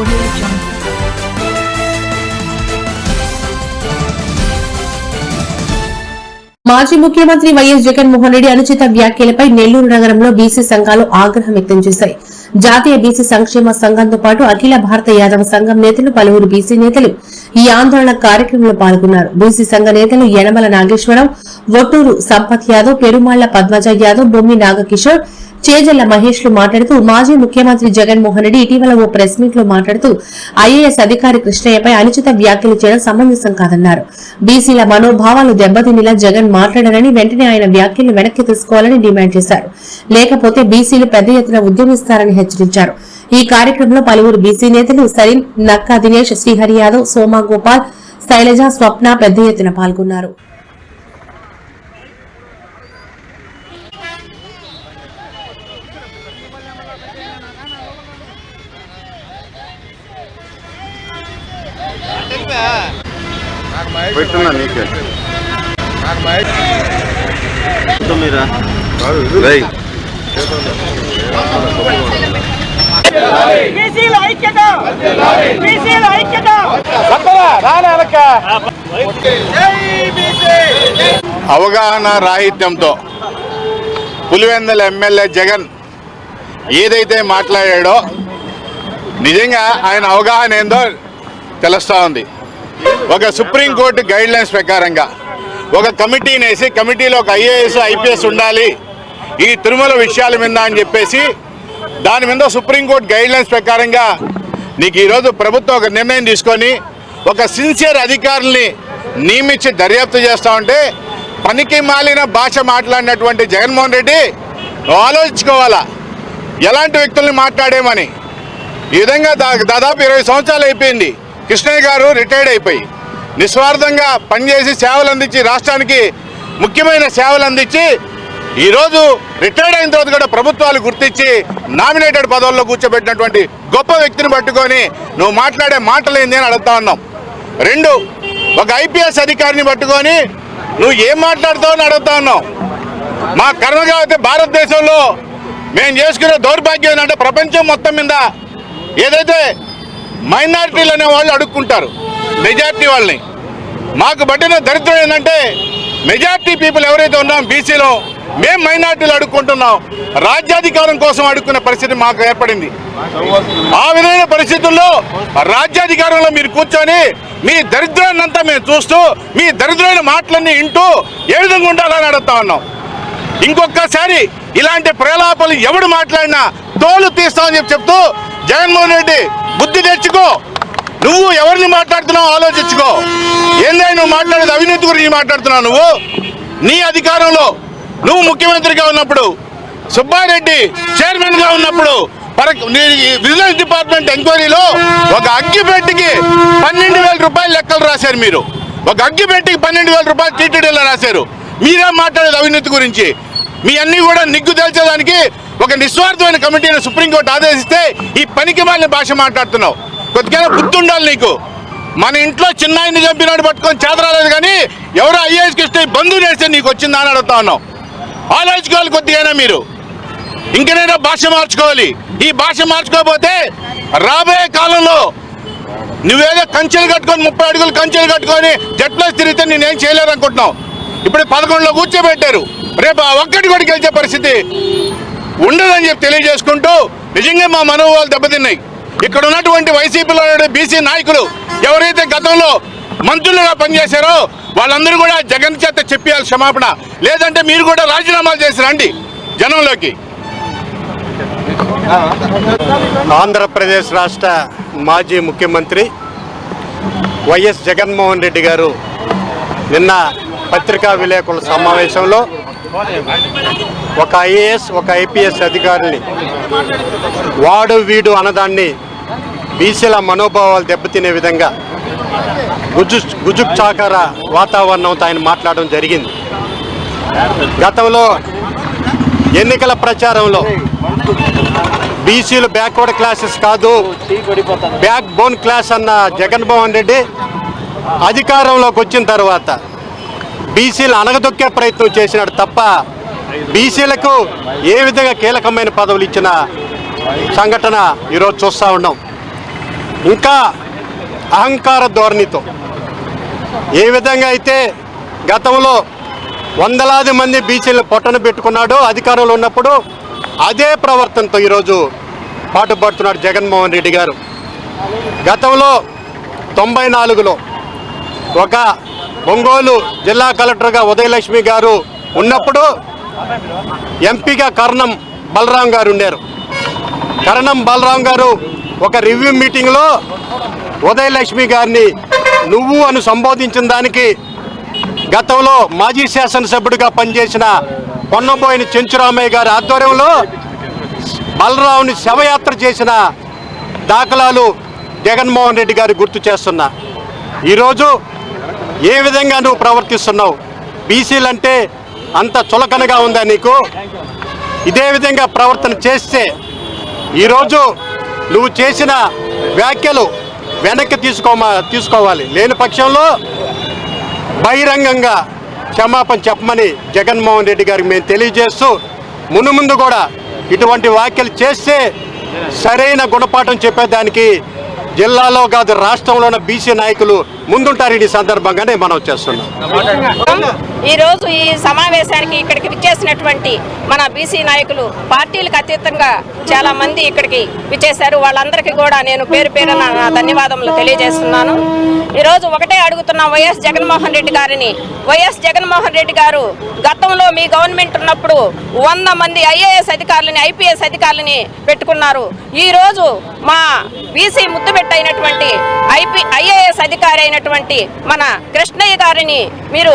Audio Jungle. మాజీ ముఖ్యమంత్రి YS Jaganmohan Reddy అనుచిత వ్యాఖ్యలపై నెల్లూరు నగరంలో బీసీ సంఘాలు ఆగ్రహం వ్యక్తం చేశాయి జాతీయ బీసీ సంక్షేమ సంఘంతో పాటు అఖిల భారత యాదవ సంఘం నేతలు పలువురు బీసీ నేతలు ఈ ఆందోళన కార్యక్రమంలో పాల్గొన్నారు బీసీ సంఘ నేతలు యనమల నాగేశ్వరం ఒట్టూరు సంపత్ యాదవ్ పెరుమాళ్ళ పద్మజ యాదవ్ బొమ్మి నాగకిషోర్ చేజల్ల మహేష్లు మాట్లాడుతూ మాజీ ముఖ్యమంత్రి జగన్మోహన్ రెడ్డి ఇటీవల ఓ ప్రెస్ మీట్లో మాట్లాడుతూ ఐఏఎస్ అధికారి కృష్ణయ్యపై అనుచిత వ్యాఖ్యలు చేయడం సమంజసం కాదన్నారు. బీసీల మనోభావాలు దెబ్బతినేలా జగన్ మాట్లాడారని వెంటనే ఆయన వ్యాఖ్యలు వెనక్కి తీసుకోవాలని డిమాండ్ చేశారు. లేకపోతే బీసీలు పెద్ద ఎత్తున ఉద్యమిస్తారని హెచ్చరించారు. ఈ కార్యక్రమంలో పలువురు బీసీ నేతలు సరీన్ నక్కా దినేష్ శ్రీహరి యాదవ్ సోమా గోపాల్ శైలజ స్వప్న పెద్ద ఎత్తున పాల్గొన్నారు. పెట్టున్నా నీకే. మీరా రేయ్. బీసీల ఐక్యత. బీసీల ఐక్యత. అవగాహన రాహిత్యంతో పులివెందల ఎమ్మెల్యే జగన్ ఏదైతే మాట్లాడాడో నిజంగా ఆయన అవగాహన ఏందో తెలుస్తూ ఉంది. ఒక సుప్రీంకోర్టు గైడ్ లైన్స్ ప్రకారంగా ఒక కమిటీని వేసి కమిటీలో ఒక ఐఏఎస్ ఐపీఎస్ ఉండాలి. ఈ తిరుమల విషయాల మీద అని చెప్పేసి దాని మీద సుప్రీంకోర్టు గైడ్ లైన్స్ ప్రకారంగా నీకు ఈరోజు ప్రభుత్వం ఒక నిర్ణయం తీసుకొని ఒక సిన్సియర్ అధికారుల్ని నియమించి దర్యాప్తు చేస్తా ఉంటే పనికి మాలిన భాష మాట్లాడినటువంటి జగన్మోహన్ రెడ్డి నువ్వు ఆలోచించుకోవాలా? ఎలాంటి వ్యక్తుల్ని మాట్లాడేమని? ఈ విధంగా దా- దాదాపు ఇరవై సంవత్సరాలు అయిపోయింది. కృష్ణయ్య గారు రిటైర్డ్ అయిపోయి నిస్వార్థంగా పనిచేసి సేవలు అందించి రాష్ట్రానికి ముఖ్యమైన సేవలు అందించి ఈరోజు రిటైర్డ్ అయిన తర్వాత కూడా ప్రభుత్వాలు గుర్తించి నామినేటెడ్ పదవుల్లో కూర్చోబెట్టినటువంటి గొప్ప వ్యక్తిని పట్టుకొని నువ్వు మాట్లాడే మాటలు ఏంది అని అడుగుతా ఉన్నాం. రెండు ఒక ఐపీఎస్ అధికారిని పట్టుకొని నువ్వు ఏం మాట్లాడుతావు అని అడుగుతా ఉన్నావు మా కర్మగా అయితే భారతదేశంలో మేము చేసుకునే దౌర్భాగ్యం ఏంటంటే ప్రపంచం మొత్తం మీద ఏదైతే మైనారిటీలు అనే వాళ్ళు అడుక్కుంటారు. మెజార్టీ వాళ్ళని. మాకు పట్టిన దరిద్రం ఏంటంటే మెజార్టీ పీపుల్ ఎవరైతే ఉన్నాం బీసీలో మేము మైనార్టీలు అడుక్కుంటున్నాం. రాజ్యాధికారం కోసం అడుక్కునే పరిస్థితి మాకు ఏర్పడింది. ఆ విధమైన పరిస్థితుల్లో రాజ్యాధికారంలో మీరు కూర్చొని మీ దరిద్రాన్నంతా మేము చూస్తూ మీ దరిద్రమైన మాటలన్నీ వింటూ ఏ విధంగా ఉండాలని అడుగుతా ఉన్నాం. ఇంకొకసారి ఇలాంటి ప్రలాపాలు ఎవడు మాట్లాడినా తోలు తీస్తామని చెప్పి చెప్తూ జగన్మోహన్ రెడ్డి బుద్ధి తెచ్చుకో. నువ్వు ఎవరిని మాట్లాడుతున్నావు ఆలోచించుకో. ఏందే నువ్వు మాట్లాడేది అవినీతి గురించి మాట్లాడుతున్నావు నువ్వు? నీ అధికారంలో నువ్వు ముఖ్యమంత్రిగా ఉన్నప్పుడు సుబ్బారెడ్డి చైర్మన్గా ఉన్నప్పుడు నీ విజిలెన్స్ డిపార్ట్మెంట్ ఎంక్వైరీలో ఒక అగ్గిపెట్టికి పన్నెండు వేల రూపాయలు లెక్కలు రాశారు మీరు. ఒక అగ్గిపెట్టికి పన్నెండు వేల రూపాయలు టీటీడీలో రాశారు. మీరేం మాట్లాడేది అవినీతి గురించి? మీ అన్ని కూడా నిగ్గు తేల్చేదానికి ఒక నిస్వార్థమైన కమిటీని సుప్రీంకోర్టు ఆదేశిస్తే ఈ పనికి వాళ్ళని భాష మాట్లాడుతున్నావు. కొద్దిగా గుర్తుండాలి నీకు. మన ఇంట్లో చిన్నాయిని చంపినాడు పట్టుకొని చేదరాలేదు కానీ ఎవరో ఐఏఎస్ కృష్ణ బంధువు చేస్తే నీకు వచ్చిందా అని అడుగుతా ఉన్నావు. ఆలోచించుకోవాలి కొద్దిగానే మీరు. ఇంకనైనా భాష మార్చుకోవాలి. ఈ భాష మార్చుకోకపోతే రాబోయే కాలంలో నువ్వేదో కంచెలు కట్టుకొని ముప్పై అడుగులు కంచెలు కట్టుకొని జట్లో తిరిగితే నేనేం చేయలేదనుకుంటున్నావు. ఇప్పుడు పదకొండులో కూర్చోబెట్టారు. రేపు ఒక్కటి కూడా గెలిచే పరిస్థితి ఉండదని చెప్పి తెలియజేసుకుంటూ నిజంగా మా మనోభావాలు దెబ్బతిన్నాయి. ఇక్కడ ఉన్నటువంటి వైసీపీలో బీసీ నాయకులు ఎవరైతే గతంలో మంత్రులుగా పనిచేశారో వాళ్ళందరూ కూడా జగన్ చేత చెప్పాలి క్షమాపణ. లేదంటే మీరు కూడా రాజీనామాలు చేసి రండి జనంలోకి. ఆంధ్రప్రదేశ్ రాష్ట్ర మాజీ ముఖ్యమంత్రి వైఎస్ జగన్మోహన్ రెడ్డి గారు నిన్న పత్రికా విలేకరుల సమావేశంలో ఒక ఐఏఎస్ ఒక ఐపీఎస్ అధికారిని. వాడు వీడు అన్నదాన్ని బీసీల మనోభావాలు దెబ్బతినే విధంగా గుజు గుజుక్చాకర వాతావరణంతో ఆయన మాట్లాడడం జరిగింది. గతంలో ఎన్నికల ప్రచారంలో బీసీలు బ్యాక్వర్డ్ క్లాసెస్ కాదు బ్యాక్ బోన్ క్లాస్ అన్న జగన్మోహన్ రెడ్డి అధికారంలోకి వచ్చిన తర్వాత బీసీలు అనగదొక్కే ప్రయత్నం చేసినాడు తప్ప బీసీలకు ఏ విధంగా కీలకమైన పదవులు ఇచ్చిన సంఘటన ఈరోజు చూస్తూ ఉన్నాం. ఇంకా అహంకార ధోరణితో ఏ విధంగా అయితే గతంలో వందలాది మంది బీసీలను పొట్టన పెట్టుకున్నాడో అధికారంలో ఉన్నప్పుడు అదే ప్రవర్తనతో ఈరోజు పాటుపడుతున్నాడు జగన్మోహన్ రెడ్డి గారు. గతంలో తొంభై నాలుగులో ఒక ఒంగోలు జిల్లా కలెక్టర్గా ఉదయలక్ష్మి గారు ఉన్నప్పుడు ఎంపీగా కర్ణం బలరాం గారు ఉండారు. కరణం బలరాం గారు ఒక రివ్యూ మీటింగ్లో ఉదయలక్ష్మి గారిని నువ్వు అని సంబోధించిన దానికి గతంలో మాజీ శాసనసభ్యుడిగా పనిచేసిన పొన్నబోయిన చెంచురామయ్య గారి ఆధ్వర్యంలో బలరావుని శవయాత్ర చేసిన దాఖలాలు జగన్మోహన్ రెడ్డి గారు గుర్తు చేస్తున్నా. ఈరోజు ఏ విధంగా నువ్వు ప్రవర్తిస్తున్నావు? బీసీలంటే అంత చులకనగా ఉందా నీకు? ఇదే విధంగా ప్రవర్తన చేస్తే ఈరోజు నువ్వు చేసిన వ్యాఖ్యలు వెనక్కి తీసుకోమా తీసుకోవాలి. లేని పక్షంలో బహిరంగంగా క్షమాపణ చెప్పమని జగన్మోహన్ రెడ్డి గారికి మేము తెలియజేస్తూ మును ముందు కూడా ఇటువంటి వ్యాఖ్యలు చేస్తే సరైన గుణపాఠం చెప్పేదానికి జిల్లాలో కాదు రాష్ట్రంలో ఉన్న బీసీ నాయకులు ముందుంటారు ఈ సందర్భంగానే మనం చేస్తున్నాం. ఈరోజు ఈ సమావేశానికి ఇక్కడికి విచ్చేసినటువంటి మన బీసీ నాయకులు పార్టీలకు అతీతంగా చాలా మంది ఇక్కడికి విచ్చేశారు. వాళ్ళందరికీ కూడా నేను పేరు పేరున నా ధన్యవాదములు తెలియజేస్తున్నాను. ఈరోజు ఒకటే అడుగుతున్నాం వైఎస్ జగన్మోహన్ రెడ్డి గారిని. వైఎస్ జగన్మోహన్ రెడ్డి గారు గతంలో మీ గవర్నమెంట్ ఉన్నప్పుడు వంద మంది ఐఏఎస్ అధికారులని ఐపీఎస్ అధికారులని పెట్టుకున్నారు. ఈ రోజు మా బీసీ ముద్దుబెట్ట అయినటువంటి ఐపీ ఐఏఎస్ అధికారి అయినటువంటి మన కృష్ణయ్య గారిని మీరు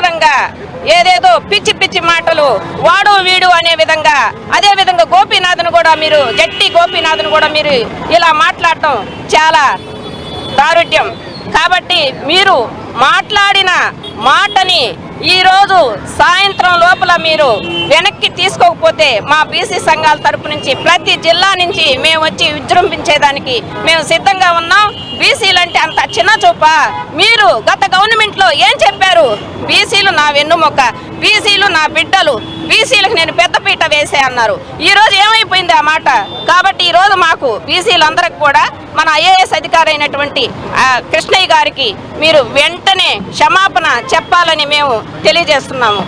అనవసరంగా ఏదేదో పిచ్చి పిచ్చి మాటలు వాడు వీడు అనే విధంగా అదే విధంగా గోపీనాథ్ను కూడా మీరు జట్టి గోపీనాథ్ను కూడా మీరు ఇలా మాట్లాడటం చాలా దారుఢ్యం కాబట్టి మీరు మాట్లాడిన మాటని ఈరోజు సాయంత్రం లోపల మీరు వెనక్కి తీసుకోకపోతే మా బీసీ సంఘాల తరపు నుంచి ప్రతి జిల్లా నుంచి మేము వచ్చి విజృంభించేదానికి మేము సిద్ధంగా ఉన్నాం. బీసీలు అంటే అంత చిన్న చూప మీరు గత గవర్నమెంట్లో ఏం చెప్పారు? బీసీలు నా వెన్నుమొక్క బీసీలు నా బిడ్డలు బీసీలకు నేను పెద్దపీట వేసే అన్నారు. ఈరోజు ఏమైపోయింది ఆ మాట? కాబట్టి ఈ రోజు మాకు బీసీలందరికి కూడా మన ఐఏఎస్ అధికారి అయినటువంటి కృష్ణయ్య గారికి మీరు వెంటనే క్షమాపణ చెప్పాలని మేము తెలియజేస్తున్నాము.